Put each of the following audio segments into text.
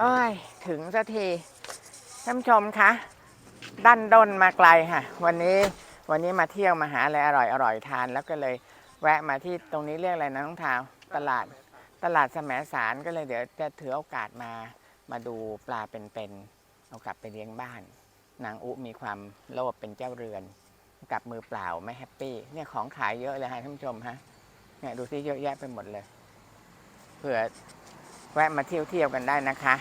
โอ้ย ถึงสักทีท่านชมคะดันด้นมาไกลค่ะ วันนี้วันนี้มาเที่ยวมาหาอะไรอร่อยอร่อยทานแล้วก็เลยแวะมาที่ตรงนี้เรียกอะไรนะน้องทาวตลาดตลาดแสมสารก็เลยเดี๋ยวจะถือโอกาสมามาดูปลาเป็นๆเอากลับไปเลี้ยงบ้าน นางอุมีความโลภเป็นเจ้าเรือนกลับมือเปล่าไม่แฮปปี้เนี่ยของขายเยอะเลยฮะท่านผู้ชมฮะเนี่ยดูที่เยอะแยะไปหมดเลย เผื่อ แวะมาเที่ยวเที่ยวกันได้นะคะ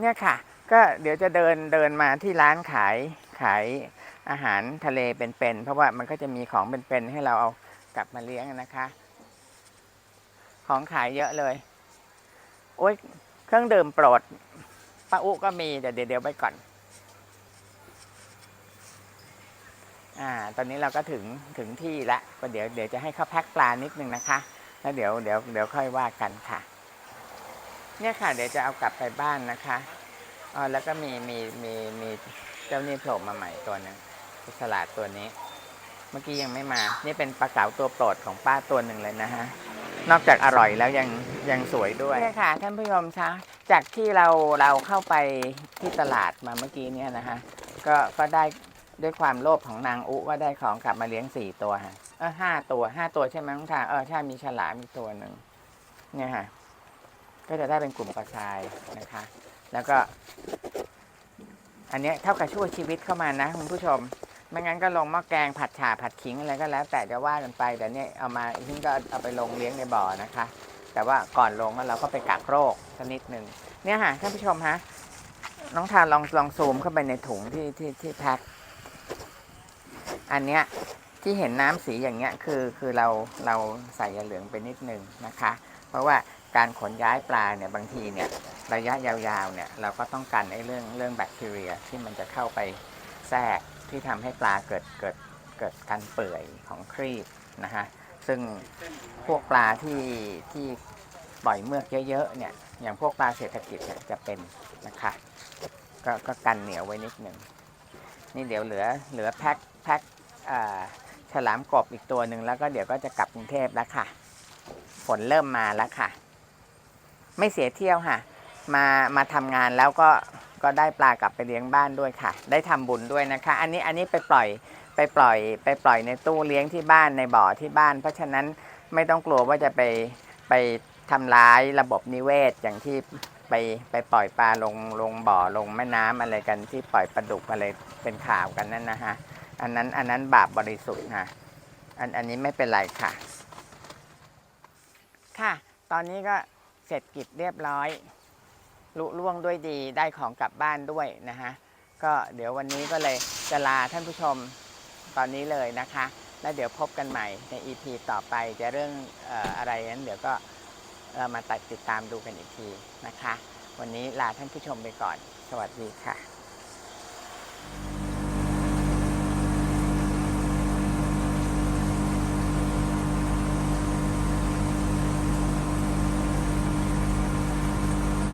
เนี่ยค่ะ ก็เดี๋ยวจะเดินเดินมาที่ร้านขายขายอาหารทะเลเป็นๆเพราะว่ามันก็จะมีของเป็นๆให้เราเอากลับมาเลี้ยงนะคะ ของขายเยอะเลย โอ้ยเครื่องดื่มโปรดป้าอุก็มีแต่เดี๋ยวเดี๋ยวไปก่อน อ่า ตอนนี้เราก็ถึงถึงที่ละก็เดี๋ยวเดี๋ยวจะให้เขาแพ็คปลานิดนึงนะคะ แล้วเดี๋ยวเดี๋ยวเดี๋ยวค่อยว่ากันค่ะ เนี่ยค่ะ เดี๋ยวจะเอากลับไปบ้านนะคะอ๋อแล้วก็มีมีมีมีเจ้านี่โผล่มาใหม่ตัวหนึ่งสลัดตัวนี้ เมื่อกี้ยังไม่มา นี่เป็นปลาเก๋าตัวโปรดของป้าตัวหนึ่งเลยนะฮะนอกจากอร่อยแล้วยังยังสวยด้วยเนี่ยค่ะ ท่านผู้ชมคะจากที่เราเราเข้าไปที่ตลาดมาเมื่อกี้เนี่ยนะฮะก็ก็ได้ ด้วยความโลภของนางอุว่าได้ของกลับมาเลี้ยงสี่ตัวฮะเออห้าตัวห้าตัวใช่ไหมน้องทาเออใช่มีฉลามมีตัวหนึ่งเนี่ยค่ะก็จะได้เป็นกลุ่มปลาทรายนะคะ แล้วก็ อันเนี้ยเท่ากับช่วยชีวิตเข้ามานะคุณผู้ชมไม่งั้นก็ลงหม้อแกงผัดฉ่าผัดขิงอะไรก็แล้ว แต่จะว่ากันไปแต่เนี่ยเอามาอีกทีก็เอาไปลงเลี้ยงในบ่อนะคะ แต่ว่าก่อนลงเราก็ไปกักโรคสักนิดหนึ่งเนี่ยค่ะท่านผู้ชมฮะน้องทานลองลองซูมเข้าไปในถุงที่ที่ที่แพ็ค อันเนี้ยที่เห็นน้ำสีอย่างเงี้ยคือคือเราเราใส่ยาเหลืองไปนิดนึงนะคะ เพราะว่าการขนย้ายปลาเนี่ยบางทีเนี่ยระยะยาวๆเนี่ยเราก็ต้องการไอ้เรื่องเรื่องแบคทีเรียที่มันจะเข้าไปแทรกที่ทำให้ปลาเกิดเกิดเกิดการเปื่อยของครีบนะฮะซึ่งพวกปลาที่ที่ปล่อยเมือกเยอะๆเนี่ยอย่างพวกปลาเศรษฐกิจเนี่ยจะเป็นนะคะก็ก็กันเหนียวไว้นิดหนึ่งนี่เดี๋ยวเหลือเหลือแพ็คแพ็ค ฉลามกบอีกตัวหนึ่งแล้วก็เดี๋ยวก็จะกลับกรุงเทพแล้วค่ะ ฝนเริ่มมาแล้วค่ะ ไม่เสียเที่ยวค่ะ มามาทำงานแล้วก็ก็ได้ปลากลับไปเลี้ยงบ้านด้วยค่ะ ได้ทำบุญด้วยนะคะ อันนี้อันนี้ไปปล่อยไปปล่อย ไปปล่อยในตู้เลี้ยงที่บ้านในบ่อที่บ้าน เพราะฉะนั้นไม่ต้องกลัวว่าจะไปไปทำร้ายระบบนิเวศอย่างที่ไปไปปล่อยปลาลงลงบ่อลงแม่น้ำอะไรกันที่ปล่อยปลาดุกอะไรเป็นข่าวกันนั่นนะฮะ อันนั้นอันนั้นบาปบริสุทธิ์ค่ะอันอันนี้ไม่เป็นไรค่ะ ค่ะ ตอนนี้ก็เสร็จกิจเรียบร้อยลุล่วงด้วยดีได้ของกลับบ้านด้วยนะฮะก็เดี๋ยววันนี้ก็เลยจะลาท่านผู้ชมตอนนี้เลยนะคะ แล้วเดี๋ยวพบกันใหม่ใน EP ต่อไปจะเรื่องอออะไรนั้นเดี๋ยวก็เรามาตัดติดตามดูกันอีกทีนะคะ วันนี้ลาท่านผู้ชมไปก่อน สวัสดีค่ะ